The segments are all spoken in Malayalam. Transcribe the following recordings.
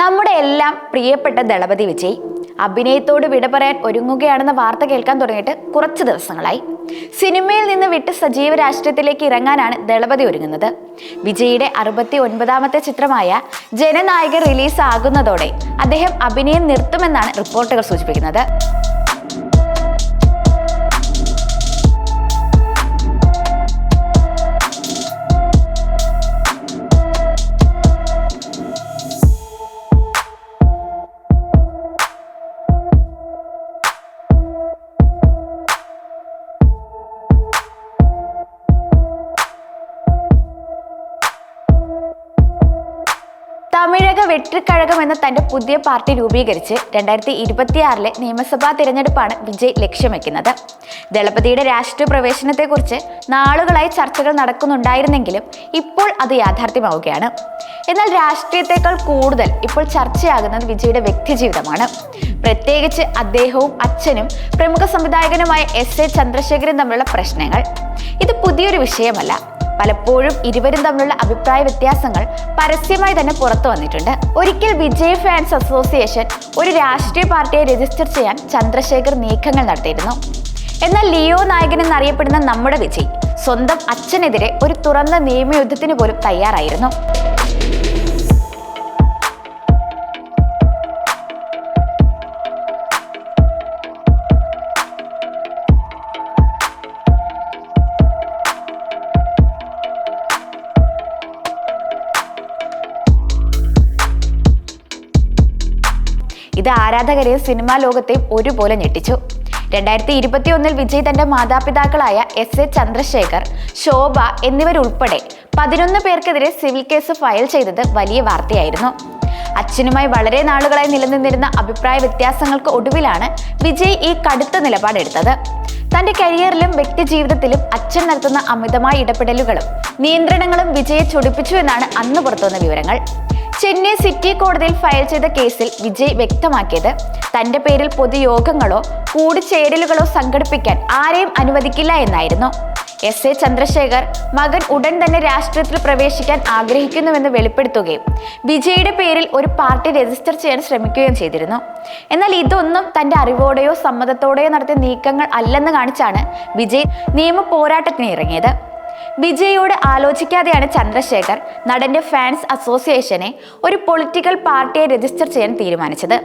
നമ്മുടെ എല്ലാം പ്രിയപ്പെട്ട ദളപതി വിജയ്. അഭിനയത്തോട് വിട പറയാൻ ഒരുങ്ങുകയാണെന്ന വാർത്ത കേൾക്കാൻ തുടങ്ങിയിട്ട് കുറച്ച് ദിവസങ്ങളായി. സിനിമയിൽ നിന്ന് വിട്ട് സജീവ രാഷ്ട്രീയത്തിലേക്ക് ഇറങ്ങാനാണ് ദളപതി ഒരുങ്ങുന്നത്. വിജയുടെ അറുപത്തി ഒൻപതാമത്തെ ചിത്രമായ ജനനായകൻ റിലീസ് ആകുന്നതോടെ അദ്ദേഹം അഭിനയം നിർത്തുമെന്നാണ് റിപ്പോർട്ടുകൾ സൂചിപ്പിക്കുന്നത്. വെട്ടിക്കഴകം എന്ന തന്റെ പുതിയ പാർട്ടി രൂപീകരിച്ച് രണ്ടായിരത്തി ഇരുപത്തിയാറിലെ നിയമസഭാ തിരഞ്ഞെടുപ്പാണ് വിജയ് ലക്ഷ്യം വെക്കുന്നത് ദളപതിയുടെ രാഷ്ട്രീയ പ്രവേശനത്തെക്കുറിച്ച് നാളുകളായി ചർച്ചകൾ നടക്കുന്നുണ്ടായിരുന്നെങ്കിലും ഇപ്പോൾ അത് യാഥാർത്ഥ്യമാവുകയാണ്. എന്നാൽ രാഷ്ട്രീയത്തെക്കാൾ കൂടുതൽ ഇപ്പോൾ ചർച്ചയാകുന്നത് വിജയുടെ വ്യക്തിജീവിതമാണ്. പ്രത്യേകിച്ച് അദ്ദേഹവും അച്ഛനും പ്രമുഖ സംവിധായകനുമായ എസ് എ ചന്ദ്രശേഖരൻ തമ്മിലുള്ള പ്രശ്നങ്ങൾ. ഇത് പുതിയൊരു വിഷയമല്ല. പലപ്പോഴും ഇരുവരും തമ്മിലുള്ള അഭിപ്രായ വ്യത്യാസങ്ങൾ പരസ്യമായി തന്നെ പുറത്തു വന്നിട്ടുണ്ട്. ഒരിക്കൽ വിജയ് ഫാൻസ് അസോസിയേഷൻ ഒരു രാഷ്ട്രീയ പാർട്ടിയെ രജിസ്റ്റർ ചെയ്യാൻ ചന്ദ്രശേഖർ നീക്കങ്ങൾ നടത്തിയിരുന്നു. എന്നാൽ ലിയോ നായകൻ എന്നറിയപ്പെടുന്ന നമ്മുടെ വിജയ് സ്വന്തം അച്ഛനെതിരെ ഒരു തുറന്ന നിയമയുദ്ധത്തിന് പോലും തയ്യാറായിരുന്നു. ഇത് ആരാധകരെ സിനിമാ ലോകത്തെയും ഒരുപോലെ ഞെട്ടിച്ചു. രണ്ടായിരത്തി ഇരുപത്തി ഒന്നിൽ വിജയ് തന്റെ മാതാപിതാക്കളായ എസ് എ ചന്ദ്രശേഖർ ശോഭ എന്നിവരുൾപ്പെടെ പതിനൊന്ന് പേർക്കെതിരെ സിവിൽ കേസ് ഫയൽ ചെയ്തത് വലിയ വാർത്തയായിരുന്നു. അച്ഛനുമായി വളരെ നാളുകളായി നിലനിന്നിരുന്ന അഭിപ്രായ വ്യത്യാസങ്ങൾക്ക് ഒടുവിലാണ് വിജയ് ഈ കടുത്ത നിലപാടെടുത്തത് തന്റെ കരിയറിലും വ്യക്തി ജീവിതത്തിലും അച്ഛൻ നടത്തുന്ന അമിതമായ ഇടപെടലുകളും നിയന്ത്രണങ്ങളും വിജയെ ചൊടിപ്പിച്ചു എന്നാണ് അന്ന് പുറത്തുവന്ന വിവരങ്ങൾ. ചെന്നൈ സിറ്റി കോടതിയിൽ ഫയൽ ചെയ്ത കേസിൽ വിജയ് വ്യക്തമാക്കിയത്. തന്റെ പേരിൽ പൊതുയോഗങ്ങളോ കൂടിച്ചേരലുകളോ സംഘടിപ്പിക്കാൻ ആരെയും അനുവദിക്കില്ല എന്നായിരുന്നു. എസ് എ ചന്ദ്രശേഖർ മകൻ ഉടൻ തന്നെ രാഷ്ട്രീയത്തിൽ പ്രവേശിക്കാൻ ആഗ്രഹിക്കുന്നുവെന്ന് വെളിപ്പെടുത്തുകയും വിജയുടെ പേരിൽ ഒരു പാർട്ടി രജിസ്റ്റർ ചെയ്യാൻ ശ്രമിക്കുകയും ചെയ്തിരുന്നു. എന്നാൽ ഇതൊന്നും തന്റെ അറിവോടെയോ സമ്മതത്തോടെയോ നടത്തിയ നീക്കങ്ങൾ അല്ലെന്ന് കാണിച്ചാണ് വിജയ് നിയമ പോരാട്ടത്തിന് ഇറങ്ങിയത് വിജയോട് ആലോചിക്കാതെയാണ് ചന്ദ്രശേഖർ നടന്റെ ഫാൻസ് അസോസിയേഷനെ ഒരു പൊളിറ്റിക്കൽ പാർട്ടിയെ രജിസ്റ്റർ ചെയ്യാൻ തീരുമാനിച്ചത്.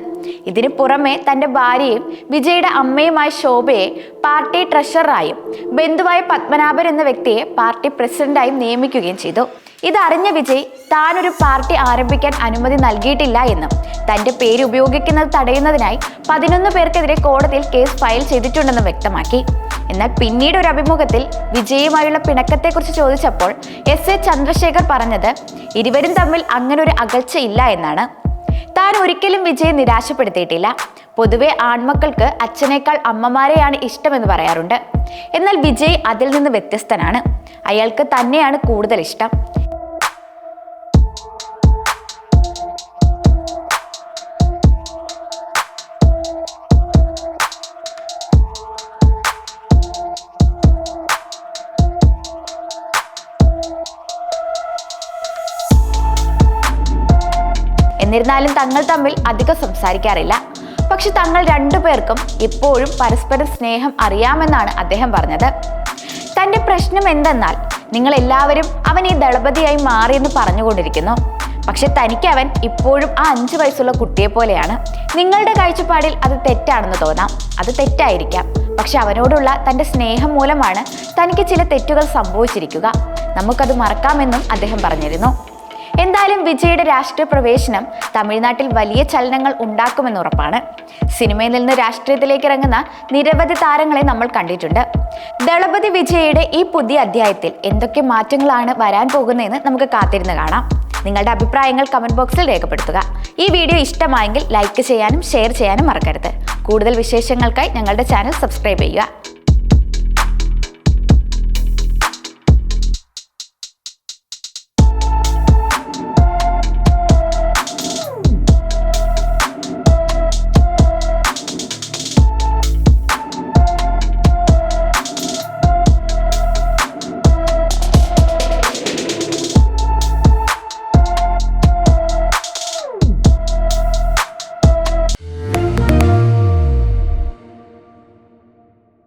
ഇതിനു പുറമെ തന്റെ ഭാര്യയും വിജയുടെ അമ്മയുമായ ശോഭയെ പാർട്ടി ട്രഷററായും ബന്ധുവായ പത്മനാഭൻ എന്ന വ്യക്തിയെ പാർട്ടി പ്രസിഡന്റായും നിയമിക്കുകയും ചെയ്തു. ഇതറിഞ്ഞ വിജയ് താനൊരു പാർട്ടി ആരംഭിക്കാൻ അനുമതി നൽകിയിട്ടില്ല എന്നും തന്റെ പേര് ഉപയോഗിക്കുന്നത് തടയുന്നതിനായി പതിനൊന്ന് പേർക്കെതിരെ കോടതിയിൽ കേസ് ഫയൽ ചെയ്തിട്ടുണ്ടെന്നും വ്യക്തമാക്കി. എന്നാൽ പിന്നീട് ഒരു അഭിമുഖത്തിൽ വിജയുമായുള്ള പിണക്കത്തെക്കുറിച്ച് ചോദിച്ചപ്പോൾ എസ് എ ചന്ദ്രശേഖർ പറഞ്ഞത് ഇരുവരും തമ്മിൽ അങ്ങനെ ഒരു അകൽച്ച ഇല്ല എന്നാണ്. താൻ ഒരിക്കലും വിജയെ നിരാശപ്പെടുത്തിയിട്ടില്ല. പൊതുവെ ആൺമക്കൾക്ക് അച്ഛനേക്കാൾ അമ്മമാരെയാണ് ഇഷ്ടമെന്ന് പറയാറുണ്ട്. എന്നാൽ വിജയ് അതിൽ നിന്ന് വ്യത്യസ്തനാണ്. അയാൾക്ക് തന്നെയാണ് കൂടുതൽ ഇഷ്ടം. എന്നിരുന്നാലും തങ്ങൾ തമ്മിൽ അധികം സംസാരിക്കാറില്ല. പക്ഷെ തങ്ങൾ രണ്ടുപേർക്കും ഇപ്പോഴും പരസ്പരം സ്നേഹം അറിയാമെന്നാണ് അദ്ദേഹം പറഞ്ഞത്. തന്റെ പ്രശ്നം എന്തെന്നാൽ നിങ്ങൾ എല്ലാവരും അവൻ ഈ ദളപതിയായി മാറിയെന്ന് പറഞ്ഞുകൊണ്ടിരിക്കുന്നു. പക്ഷെ തനിക്ക് അവൻ ഇപ്പോഴും ആ അഞ്ച് വയസ്സുള്ള കുട്ടിയെ പോലെയാണ്. നിങ്ങളുടെ കാഴ്ചപ്പാടിൽ അത് തെറ്റാണെന്ന് തോന്നാം. അത് തെറ്റായിരിക്കാം. പക്ഷെ അവനോടുള്ള തന്റെ സ്നേഹം മൂലമാണ് തനിക്ക് ചില തെറ്റുകൾ സംഭവിച്ചിരിക്കുക. നമുക്കത് മറക്കാമെന്നും അദ്ദേഹം പറഞ്ഞിരുന്നു. എന്തായാലും വിജയുടെ രാഷ്ട്രീയ പ്രവേശനം തമിഴ്നാട്ടിൽ വലിയ ചലനങ്ങൾ ഉണ്ടാക്കുമെന്ന് ഉറപ്പാണ്. സിനിമയിൽ നിന്ന് രാഷ്ട്രീയത്തിലേക്ക് ഇറങ്ങുന്ന നിരവധി താരങ്ങളെ നമ്മൾ കണ്ടിട്ടുണ്ട്. ദളപതി വിജയയുടെ ഈ പുതിയ അധ്യായത്തിൽ എന്തൊക്കെ മാറ്റങ്ങളാണ് വരാൻ പോകുന്നതെന്ന് നമുക്ക് കാത്തിരുന്ന് കാണാം. നിങ്ങളുടെ അഭിപ്രായങ്ങൾ കമന്റ് ബോക്സിൽ രേഖപ്പെടുത്തുക. ഈ വീഡിയോ ഇഷ്ടമായെങ്കിൽ ലൈക്ക് ചെയ്യാനും ഷെയർ ചെയ്യാനും മറക്കരുത്. കൂടുതൽ വിശേഷങ്ങൾക്കായി ഞങ്ങളുടെ ചാനൽ സബ്സ്ക്രൈബ് ചെയ്യുക.